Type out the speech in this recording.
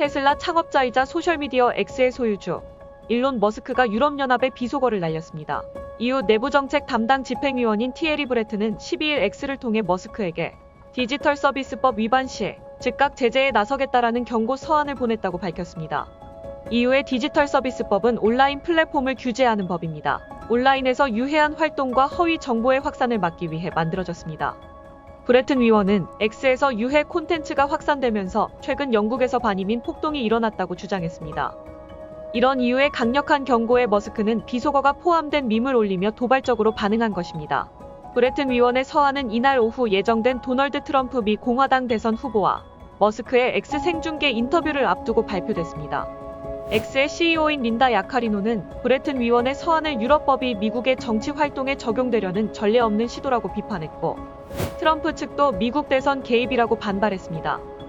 테슬라 창업자이자 소셜미디어 X의 소유주 일론 머스크가 유럽연합에 비속어를 날렸습니다. 이후 내부정책 담당 집행위원인 티에리 브레트는 12일 X를 통해 머스크에게 디지털 서비스법 위반 시 즉각 제재에 나서겠다라는 경고 서한을 보냈다고 밝혔습니다. 이후에 디지털 서비스법은 온라인 플랫폼을 규제하는 법입니다. 온라인에서 유해한 활동과 허위 정보의 확산을 막기 위해 만들어졌습니다. 브레튼 위원은 X에서 유해 콘텐츠가 확산되면서 최근 영국에서 반이민 폭동이 일어났다고 주장했습니다. 이런 이유에 강력한 경고에 머스크는 비속어가 포함된 밈을 올리며 도발적으로 반응한 것입니다. 브레튼 위원의 서한은 이날 오후 예정된 도널드 트럼프 미 공화당 대선 후보와 머스크의 X 생중계 인터뷰를 앞두고 발표됐습니다. X의 CEO인 린다 야카리노는 브레튼 위원의 서한을 유럽법이 미국의 정치 활동에 적용되려는 전례 없는 시도라고 비판했고 트럼프 측도 미국 대선 개입이라고 반발했습니다.